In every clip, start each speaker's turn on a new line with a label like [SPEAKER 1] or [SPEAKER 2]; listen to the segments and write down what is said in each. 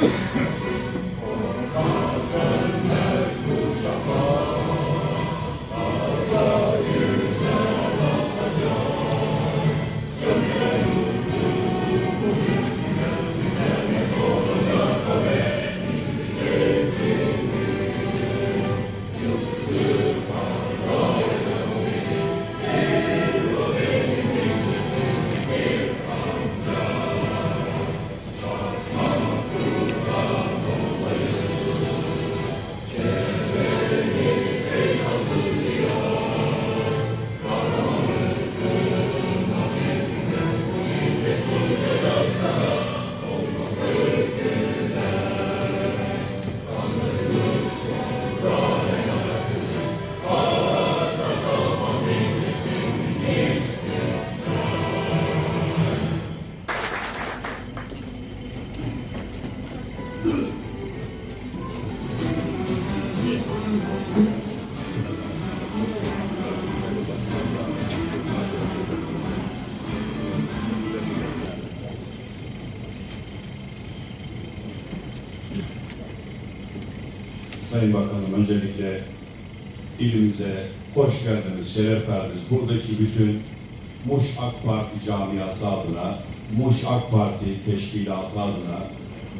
[SPEAKER 1] Thank you. Sayın Bakanım öncelikle ilimize hoş geldiniz, şeref verdiniz. Buradaki bütün Muş AK Parti camiası adına, Muş AK Parti teşkilatı adına,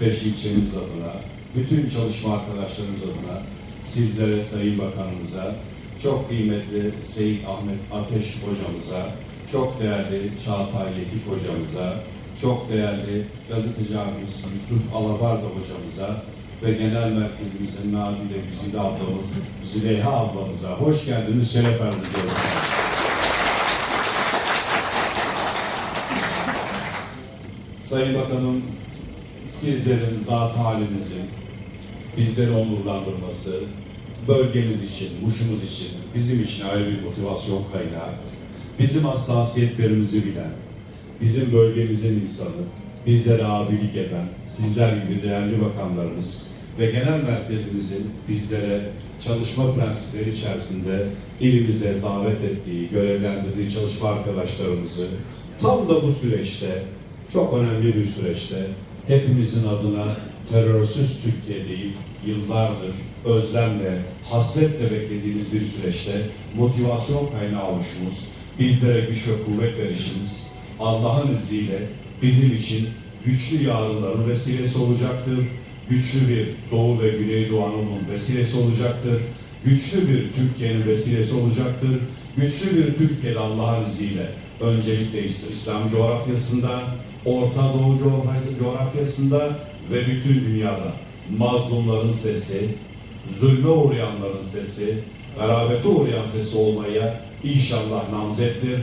[SPEAKER 1] beş ilçemiz adına, bütün çalışma arkadaşlarımız adına, sizlere, Sayın Bakanımıza, çok kıymetli Seyit Ahmet Ateş hocamıza, çok değerli Çağatay Yekik hocamıza, çok değerli gazeteci Yusuf Alabarda hocamıza ve genel merkezimizin Nadide Güzide ablamız, Züleyha ablamıza hoş geldiniz, şeref verdiniz. Sayın Bakanım, sizlerin zat halinizin bizleri onurlandırması, bölgemiz için, Muş'umuz için, bizim için ayrı bir motivasyon kaynağı, bizim hassasiyetlerimizi bilen, bizim bölgemizin insanı, bizlere abilik eden, sizler gibi değerli bakanlarımız ve genel merkezimizin bizlere çalışma prensipleri içerisinde ilimize davet ettiği, görevlendirdiği çalışma arkadaşlarımızı tam da bu süreçte, çok önemli bir süreçte hepimizin adına terörsüz Türkiye değil, yıllardır özlemle, hasretle beklediğimiz bir süreçte motivasyon kaynağı oluşumuz, bizlere güç ve kuvvet verişimiz, Allah'ın izniyle bizim için güçlü yarınların vesilesi olacaktır. Güçlü bir Doğu ve Güneydoğu Anadolu'nun vesilesi olacaktır. Güçlü bir Türkiye'nin vesilesi olacaktır. Güçlü bir Türkiye'de Allah'ın izniyle öncelikle İs- İslam coğrafyasında, Orta Doğu coğrafy- coğrafyasında ve bütün dünyada mazlumların sesi, zulme uğrayanların sesi, garabete uğrayan sesi olmaya inşallah namzettir.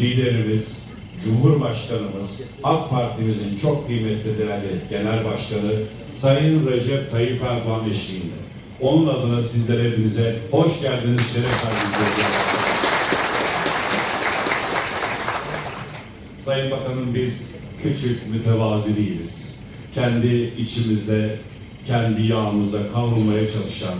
[SPEAKER 1] Liderimiz, Cumhurbaşkanımız, AK Parti'mizin çok kıymetli değerli Genel Başkanı Sayın Recep Tayyip Erdoğan eşliğinde. Onun adına sizlere hepinize hoş geldiniz, şeref verdiniz. Sayın Bakanım biz küçük, mütevazi değiliz. Kendi içimizde, kendi yağımızda kavrulmaya çalışan,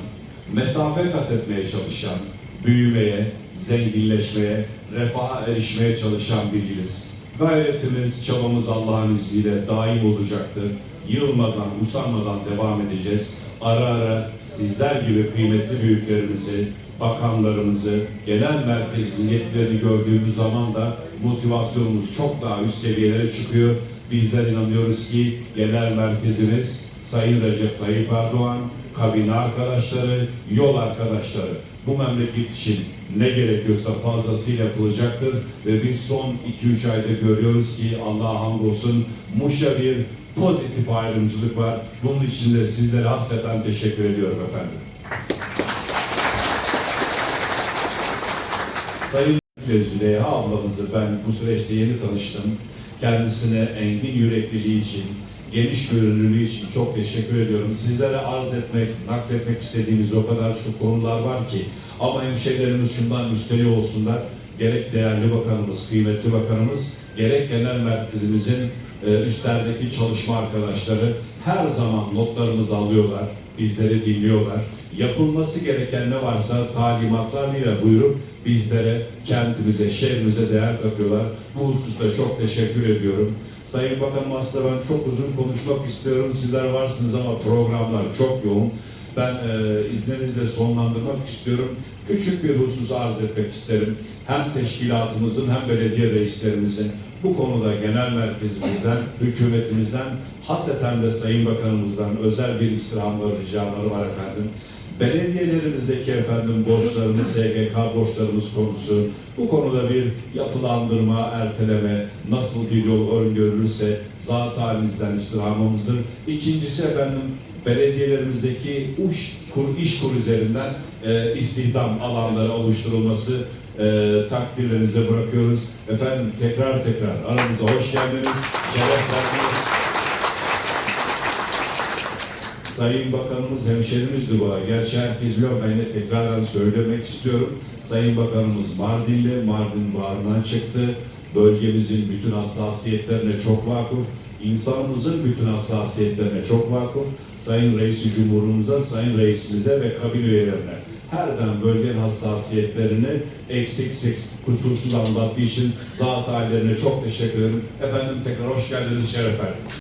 [SPEAKER 1] mesafe kat etmeye çalışan, büyümeye, zenginleşmeye, refaha erişmeye çalışan biriyiz. Gayretimiz, çabamız Allah'ın izniyle daim olacaktır. Yılmadan, usanmadan devam edeceğiz. Ara ara sizler gibi kıymetli büyüklerimizi, bakanlarımızı, genel merkezin yetkilerini gördüğümüz zaman da motivasyonumuz çok daha üst seviyelere çıkıyor. Bizler inanıyoruz ki genel merkezimiz Sayın Recep Tayyip Erdoğan, kabine arkadaşları, yol arkadaşları bu memleket için ne gerekiyorsa fazlasıyla yapılacaktır ve biz son 2-3 ayda görüyoruz ki Allah'a hamdolsun Muş'a bir pozitif ayrımcılık var. Bunun için de sizlere hasreten teşekkür ediyorum efendim. Sayın Züleyha ablamızı ben bu süreçte yeni tanıştım. Kendisine engin yürekliliği için, geniş görünürlüğü için çok teşekkür ediyorum. Sizlere arz etmek, nakletmek istediğimiz o kadar çok konular var ki ama hemşehrilerimiz şundan müsteri olsunlar. Gerek değerli bakanımız, kıymetli bakanımız, gerek genel merkezimizin e, üstlerdeki çalışma arkadaşları her zaman notlarımızı alıyorlar, bizleri dinliyorlar. Yapılması gereken ne varsa talimatlarıyla buyurup bizlere, kentimize, şehrimize değer katıyorlar. Bu hususta çok teşekkür ediyorum. Sayın Bakanım aslında ben çok uzun konuşmak istiyorum. Sizler varsınız ama programlar çok yoğun. Ben e, izninizle sonlandırmak istiyorum. Küçük bir husus arz etmek isterim. Hem teşkilatımızın hem belediye reislerimizin bu konuda genel merkezimizden, hükümetimizden, haseten de Sayın Bakanımızdan özel bir istirhamları, ricaları var efendim. Belediyelerimizdeki efendim borçlarımız, SGK borçlarımız konusu, bu konuda bir yapılandırma, erteleme, nasıl bir yol öngörülürse zat halimizden istirhamımızdır. İkincisi efendim belediyelerimizdeki uş, kur, iş kur üzerinden e, istihdam alanları oluşturulması e, takdirlerinize bırakıyoruz. Efendim tekrar tekrar aramıza hoş geldiniz, şeref verdiniz. Sayın Bakanımız hemşerimizdi bu arada. Gerçi herkes de tekrardan söylemek istiyorum. Sayın Bakanımız Mardinli, Mardin bağrından çıktı. Bölgemizin bütün hassasiyetlerine çok vakıf. insanımızın bütün hassasiyetlerine çok vakıf. Sayın Reisi Cumhurumuza, Sayın Reisimize ve kabine üyelerine her daim bölgenin hassasiyetlerini eksiksiz, kusursuz anlattığı için zat hallerine çok teşekkür ederim. Efendim tekrar hoş geldiniz, şeref verdiniz.